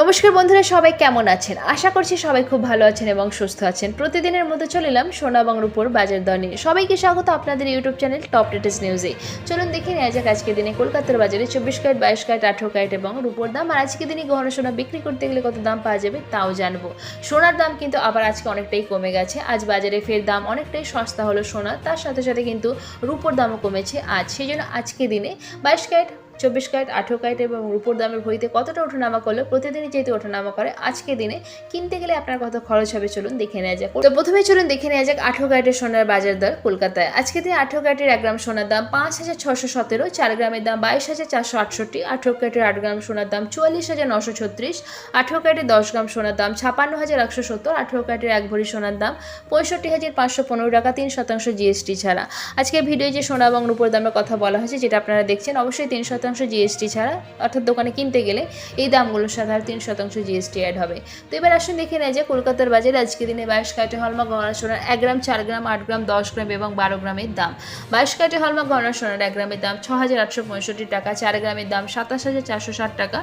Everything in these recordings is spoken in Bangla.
নমস্কার বন্ধুরা, সবাই কেমন আছেন? আশা করছি সবাই খুব ভালো আছেন এবং সুস্থ আছেন। প্রতিদিনের মতো চলিলাম সোনা এবং রূপোর বাজার দর নিয়ে। সবাইকে স্বাগত আপনাদের ইউটিউব চ্যানেল টপ লেটেস্ট নিউজে। চলুন দেখে নেওয়া যাক আজকের দিনে কলকাতার বাজারে চব্বিশ ক্যারেট, বাইশ ক্যারেট, আঠেরো ক্যারেট এবং রূপোর দাম। আর আজকের দিনে গহনা সোনা বিক্রি করতে গেলে কত দাম পাওয়া যাবে তাও জানব। সোনার দাম কিন্তু আবার আজকে অনেকটাই কমে গেছে। আজ বাজারে ফের দাম অনেকটাই সস্তা হলো সোনা তার সাথে সাথে কিন্তু রূপোর দামও কমেছে আজ। সেই জন্য আজকে দিনে বাইশ ক্যারেট চব্বিশ ক্যারেট, আঠেরো ক্যারেট এবং রূপোর দামের ভরিতে কতটা ওঠানামা করল, প্রতিদিনই যেহেতু ওঠানামা করে আজকে দিনে কিনতে গেলে আপনার কত খরচ হবে চলুন দেখে নেওয়া যাক। তো প্রথমে চলুন দেখে নেওয়া যাক আঠেরো ক্যারেটের সোনার বাজার দর কলকাতায়। আজকে দিনে আঠেরো ক্যারেটের এক গ্রাম সোনার দাম পাঁচ হাজার ছশো সতেরো, চার গ্রামের দাম বাইশ হাজার চারশো আটষট্টি, আঠেরো ক্যারেটের আট গ্রাম সোনার দাম চুয়াল্লিশ হাজার নশো ছত্রিশ, আঠেরো ক্যারেটের দশ গ্রাম সোনার দাম ছাপান্ন হাজার একশো সত্তর, আঠেরো ক্যারেটের এক ভরি সোনার দাম পঁয়ষট্টি হাজার পাঁচশো পনেরো টাকা, তিন শতাংশ জিএসটি ছাড়া। আজকে ভিডিও যে সোনা এবং রূপোর দামের কথা বলা হয়েছে, যেটা আপনারা দেখছেন, অবশ্যই তিন শতাংশ জিএসটি ছাড়া, অর্থাৎ দোকানে কিনতে গেলে এই দামগুলোর সাথে আর তিন শতাংশ জিএসটি অ্যাড হবে। তো এবার আসুন দেখে নেয় যে কলকাতার বাজারে আজকে দিনে বাইশ কাটে হলমা গহনা সোনার এক গ্রাম, চার গ্রাম, আট গ্রাম, দশ গ্রাম এবং বারো গ্রামের দাম। বাইশ কাটে হলমা গহনা সোনার এক গ্রামের দাম ছ হাজার আটশো পঁয়ষট্টি টাকা, চার গ্রামের দাম সাতাশ হাজার চারশো ষাট টাকা।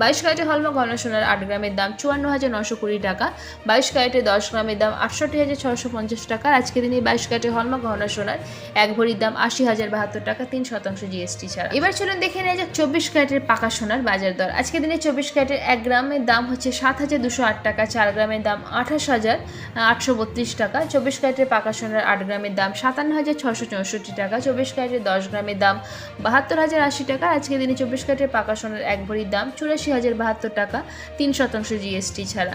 বাইশ কাটে হলমা গহনা সোনার আট গ্রামের দাম চুয়ান্ন হাজার নশো কুড়ি টাকা। বাইশ ক্যারেটে দশ গ্রামের দাম আটষট্টি হাজার ছশো পঞ্চাশ টাকা। আজকে দিনে বাইশ ক্যারেটে হলমা গহনা সোনার এক ভরির দাম আশি হাজার বাহাত্তর টাকা, তিন শতাংশ জিএসটি ছাড়া। এবার চলুন দেখে নেওয়া যাক চব্বিশ ক্যারেটের পাকা সোনার বাজার দর। আজকে দিনে চব্বিশ ক্যারেটের এক গ্রামের দাম হচ্ছে সাত হাজার দুশো আট টাকা, চার গ্রামের দাম আঠাশ হাজার আটশো বত্রিশ টাকা, চব্বিশ ক্যারেটের পাকা সোনার আট গ্রামের দাম সাতান্ন হাজার ছশো চৌষট্টি টাকা, চব্বিশ ক্যারেটের দশ গ্রামের দাম বাহাত্তর হাজার আশি টাকা, আজকে দিনে চব্বিশ ক্যারেটের পাকা সোনার এক ভরির দাম চুরাশি হাজার বাহাত্তর টাকা, তিন শতাংশ জিএসটি ছাড়া।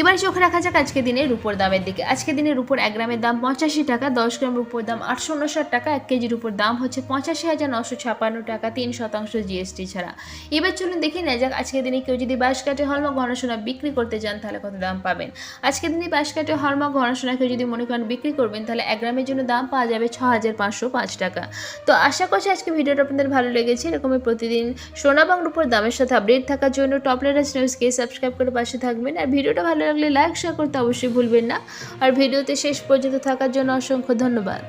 এবার চোখ রাখা যাক আজকে দিনে রুপোর দামের দিকে। আজকে দিনে রুপোর এক গ্রামের দাম পঁচাশি টাকা, দশ গ্রাম রুপোর দাম আটশো উনষাট টাকা, এক কেজির উপর দাম হচ্ছে পঁচাশি হাজার নশো ছাপান্ন টাকা, তিন শতাংশ জিএসটি ছাড়া। এবার চলুন দেখে নেওয়া যাক আজকে দিনে কেউ যদি বাইশ কাটে হলমা ঘনসোনা বিক্রি করতে চান, তাহলে কত দাম পাবেন? আজকে দিনে বাইশ কাটে হলমা ঘনসোনা কেউ যদি মনে করেন বিক্রি করবেন, তাহলে এক গ্রামের জন্য দাম পাওয়া যাবে ছ হাজার পাঁচশো পাঁচ টাকা। তো আশা করছি আজকে ভিডিওটা আপনাদের ভালো লেগেছে। এরকমই প্রতিদিন সোনা বাং রূপোর দামের সাথে আপডেট থাকার জন্য টপ লেটার্স নিউজকে সাবস্ক্রাইব করে পাশে থাকবেন। আর ভিডিওটা ভালো লাগলে লাইক শেয়ার করতে অবশ্যই ভুলবেন না। আর ভিডিওতে শেষ পর্যন্ত থাকার জন্য অসংখ্য ধন্যবাদ।